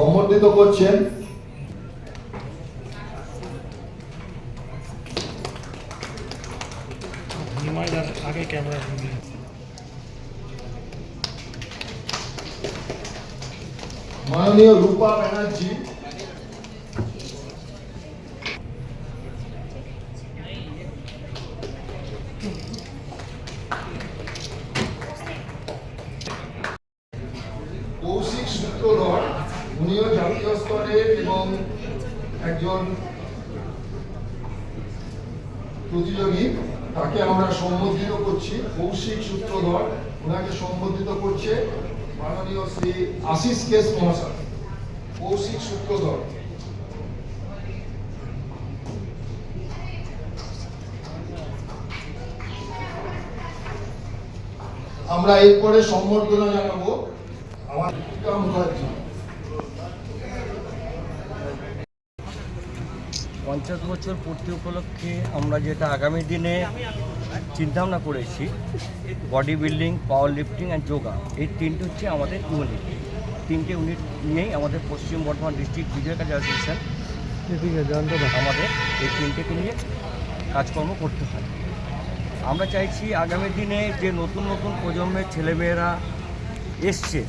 সম্বর্ধিত করছেন। আগে ক্যামেরা মাননীয় রূপা ব্যানার্জি কৌশিক সূত্রধর উনিও জাতীয় স্তরের এবং একজন প্রতিযোগী, তাকে আমরা সম্বোধিত করছি, কৌশিক সূত্রধর, ওনাকে সম্বোধিত করছে মাননীয় শ্রী আশিস কেস মহাশয়, কৌশিক সূত্রধর। আমরা এরপরে সম্বর্ধনা জানাব, আমার মুখার্জি পঞ্চাশ বছর পূর্তি উপলক্ষে আমরা যেটা আগামী দিনে চিন্তাভাবনা করেছি body building power lifting and yoga এই তিনটি হচ্ছে আমাদের ইউনিট তিনটে ইউনিট নিয়েই আমাদের পশ্চিম বর্ধমান ডিস্ট্রিক্ট বিজয় কাজ অ্যাসোসিয়েশন আমাদের এই তিনটেকে নিয়ে কাজকর্ম করতে হয়। আমরা চাইছি আগামী দিনে যে নতুন নতুন প্রজন্মের ছেলেমেয়েরা এসছে,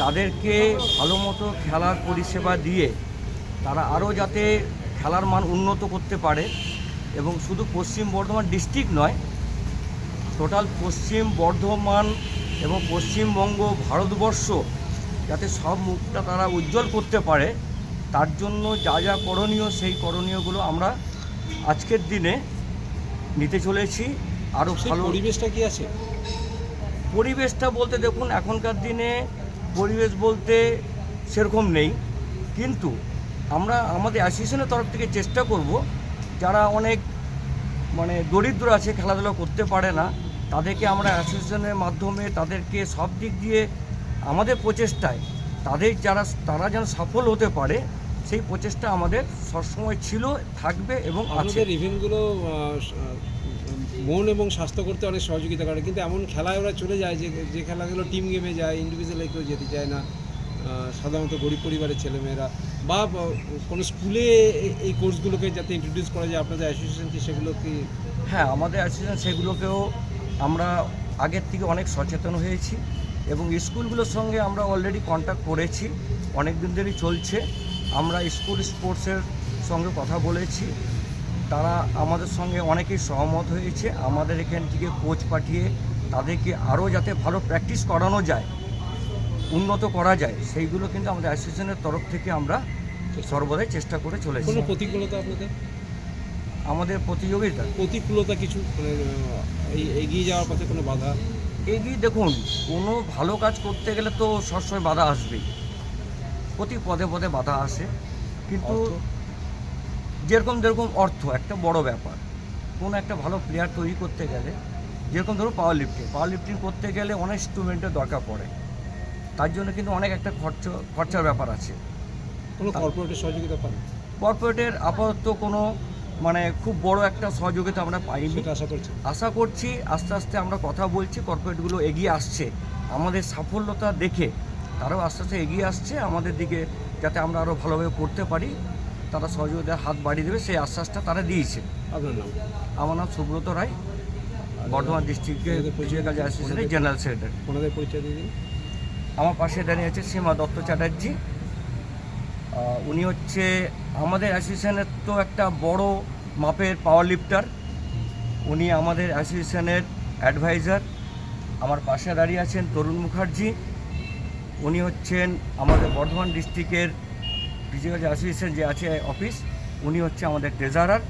তাদেরকে ভালো মতো খেলার পরিষেবা দিয়ে তারা আরও যাতে খেলার মান উন্নত করতে পারে এবং শুধু পশ্চিম বর্ধমান ডিস্ট্রিক্ট নয় টোটাল পশ্চিম বর্ধমান এবং পশ্চিমবঙ্গ ভারতবর্ষ যাতে সব মুখটা তারা উজ্জ্বল করতে পারে তার জন্য যা যা করণীয় সেই করণীয়গুলো আমরা আজকের দিনে নিতে চলেছি। আরও ভালো পরিবেশটা কি আছে? পরিবেশটা বলতে দেখুন এখনকার দিনে পরিবেশ বলতে সেরকম নেই কিন্তু আমরা আমাদের অ্যাসোসিয়েশনের তরফ থেকে চেষ্টা করব, যারা অনেক মানে দরিদ্র আছে, খেলাধুলা করতে পারে না, তাদেরকে আমরা অ্যাসোসিয়েশনের মাধ্যমে তাদেরকে সব দিক দিয়ে আমাদের প্রচেষ্টায়, তাদের যারা, তারা যেন সফল হতে পারে, সেই প্রচেষ্টা আমাদের সবসময় ছিল, থাকবে এবং আছে। ইভেন্টগুলো মন এবং স্বাস্থ্য করতে অনেক সহযোগিতা করে, কিন্তু এমন খেলায় ওরা চলে যায় যে যে খেলাগুলো টিম গেমে যায় ইন্ডিভিজুয়ালে কেউ যেতে চায় না। সাধারণত গরিব পরিবারের ছেলেমেয়েরা বা কোনো স্কুলে এই কোর্সগুলোকে যাতে ইন্ট্রোডিউস করা যায়, আপনাদের অ্যাসোসিয়েশন কি সেগুলো কি? হ্যাঁ আমাদের অ্যাসোসিয়েশন সেগুলোকেও আমরা আগের থেকে অনেক সচেতন হয়েছি এবং স্কুলগুলোর সঙ্গে আমরা অলরেডি কন্ট্যাক্ট করেছি অনেক দিন ধরেই চলছে। আমরা স্কুল স্পোর্টসের সঙ্গে কথা বলেছি। তারা আমাদের সঙ্গে অনেকেই সহমত হয়েছে। আমাদের এখান থেকে কোচ পাঠিয়ে তাদেরকে আরও যাতে ভালো প্র্যাকটিস করানো যায়। উন্নত করা যায় সেইগুলো কিন্তু আমাদের অ্যাসোসিয়েশনের তরফ থেকে আমরা সর্বদাই চেষ্টা করে চলেছি। কোনো প্রতিকূলতা আপনাদের? আমাদের প্রতিযোগিতা। প্রতিকূলতা কিছু মানে এই এগিয়ে যাওয়ার পথে কোনো বাধা? এগিয়ে দেখুন কোনো ভালো কাজ করতে গেলে তো সবসময় বাধা আসবেই। প্রতি পদে পদে বাধা আসে। কিন্তু যেরকম যেরকম অর্থ একটা বড় ব্যাপার। কোনো একটা ভালো প্লেয়ার তৈরি করতে গেলে যেরকম ধরুন পাওয়ার লিফটিং পাওয়ার লিফটিং করতে গেলে অনেক ইনস্ট্রুমেন্টের দরকার পড়ে। তার জন্য কিন্তু অনেক একটা খরচ খরচার ব্যাপার আছে। কোনো কর্পোরেটের সহযোগিতা পান কর্পোরেটের আপাতত কোনো মানে খুব বড় একটা সহযোগিতা আমরা পাইনি। আশা করছি। আশা করছি আস্তে আস্তে আমরা কথা বলছি কর্পোরেটগুলো এগিয়ে আসছে। আমাদের সাফল্যতা দেখে তারাও আস্তে আস্তে এগিয়ে আসছে। আমাদের দিকে যাতে আমরা আরও ভালোভাবে করতে পারি তারা সহযোগিতার হাত বাড়িয়ে দেবে সেই আশ্বাসটা তারা দিয়েছে। আপনার নাম? আমার নাম সুব্রত রায় বর্ধমান ডিস্ট্রিক্টের জেনারেল সেক্রেটারি ওনাদের পরিচয় দিয়ে আমার পাশে দাঁড়িয়ে আছে সীমা দত্ত চ্যাটার্জি। উনি হচ্ছে আমাদের অ্যাসোসিয়েশনের তো একটা বড় মাপের পাওয়ার লিফটার উনি আমাদের অ্যাসোসিয়েশনের অ্যাডভাইজার আমার পাশে দাঁড়িয়ে আছেন তরুণ মুখার্জি। উনি হচ্ছেন আমাদের বর্ধমান ডিস্ট্রিক্টের বিজয় অ্যাসোসিয়েশন যে আছে অফিস উনি হচ্ছে আমাদের ট্রেজারার